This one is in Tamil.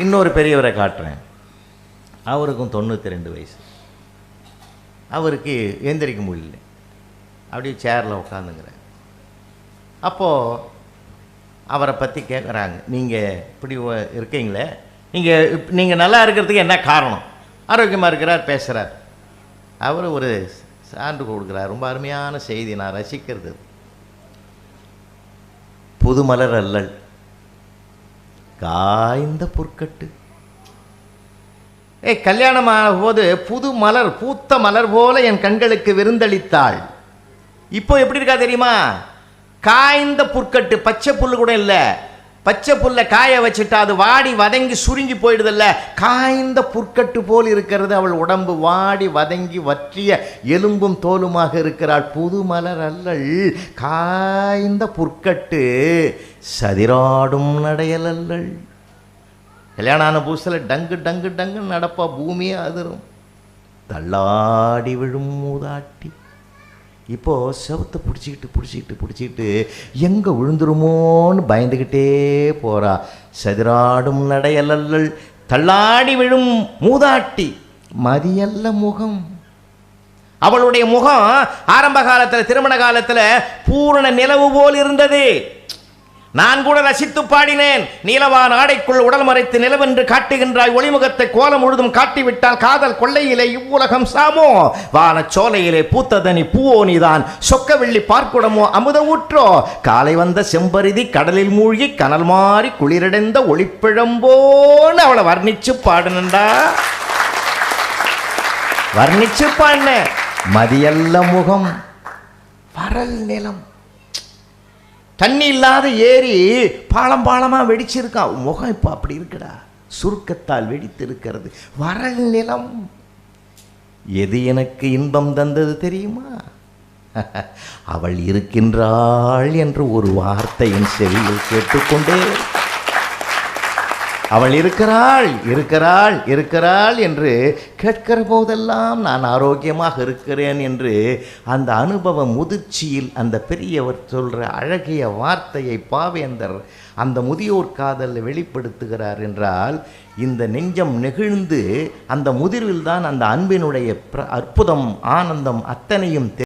இன்னொரு பெரியவரை காட்டுறேன். அவருக்கும் தொண்ணூற்றி ரெண்டு வயசு. அவருக்கு எந்திரிக்க முடியல. அப்படியே சேரில் உட்காந்துங்கிறார் அப்போது அவரை பற்றி கேட்குறாங்க நீங்கள் இப்படி இருக்கீங்களே? நீங்கள் நீங்கள் நல்லா இருக்கிறதுக்கு என்ன காரணம்? ஆரோக்கியமாக இருக்கிறார் பேசுகிறார் அவர் ஒரு சான்று கொடுக்குறார். ரொம்ப அருமையான செய்தி. நான் ரசிக்கிறது. புதுமலர் அல்லல். காய்ந்த புற்கட்டு. ஏய் கல்யாணம் போது புது மலர் பூத்த மலர் போல என் கண்களுக்கு விருந்தளித்தாள். இப்போ எப்படி இருக்கா தெரியுமா? காய்ந்த புற்கட்டு பச்சை புல்லு கூட இல்லை. பச்சை புல்லை காய வச்சுட்டா அது வாடி வதங்கி சுருங்கி போயிடுதில்ல. காய்ந்த புற்கட்டு போல் இருக்கிறது அவள் உடம்பு. வாடி வதங்கி வற்றிய எலும்பும் தோலுமாக இருக்கிறாள். புது மலர் அல்லள் காய்ந்த புற்கட்டு சதிராடும் நடையல் அல்லள் கல்யாணம் ஆன புதுசில் டங்கு டங்கு டங்கு நடப்பா. பூமியே அதிரும். தள்ளாடி விழும் மூதாட்டி. இப்போது செவத்தை பிடிச்சிக்கிட்டு பிடிச்சிக்கிட்டு பிடிச்சிக்கிட்டு எங்கே விழுந்துருமோன்னு பயந்துக்கிட்டே போகிறா சதிராடும் நடையல்லல் தள்ளாடி விழும் மூதாட்டி மதியல்ல முகம். அவளுடைய முகம் ஆரம்ப காலத்தில் திருமண காலத்தில் பூரண நிலவு போல் இருந்தது. நான் கூட ரசித்து பாடினேன். நீலவான் ஆடைக்குள் உடல் மறைத்து நிலவென்று காட்டுகின்றாய். ஒளிமுகத்தை கோலம் முழுதும் காட்டிவிட்டால் காதல் கொள்ளையிலே இவ்வுலகம் சாமோ? வானச் சோலையிலே பூத்ததனி பூவோ நீதான்? சொக்கவெள்ளி பார்க்குடமோ அமுத ஊற்றோ காலை வந்த செம்பருதி கடலில் மூழ்கி கனல் மாறி குளிரடைந்த ஒளிப்பிழம்போன்னு அவளை வர்ணிச்சு பாடுனண்டா. வர்ணிச்சு பாடின மதியல்ல முகம் வரல் நிலம். தண்ணி இல்லாத ஏரி பாலம் பாலமாக வெடிச்சிருக்கான் முகம் இப்போ அப்படி இருக்குடா. சுருக்கத்தால் வெடித்து இருக்கிறது வரல் நிலம். எது எனக்கு இன்பம் தந்தது தெரியுமா? அவள் இருக்கின்றாள் என்று ஒரு வார்த்தை என் செவியில் கேட்டுக்கொண்டே அவள் இருக்கிறாள் இருக்கிறாள் இருக்கிறாள் என்று கேட்கிற போதெல்லாம் நான் ஆரோக்கியமாக இருக்கிறேன் என்று அந்த அனுபவ முதிர்ச்சியில் அந்த பெரியவர் சொல்கிற அழகிய வார்த்தையை பாவேந்தர் அந்த முதியோர் காதலில் வெளிப்படுத்துகிறார் என்றால் இந்த நெஞ்சம் நெகிழ்ந்து அந்த முதிர்வில் தான் அந்த அன்பினுடைய பிர- அற்புதம் ஆனந்தம் அத்தனையும் தெரியும்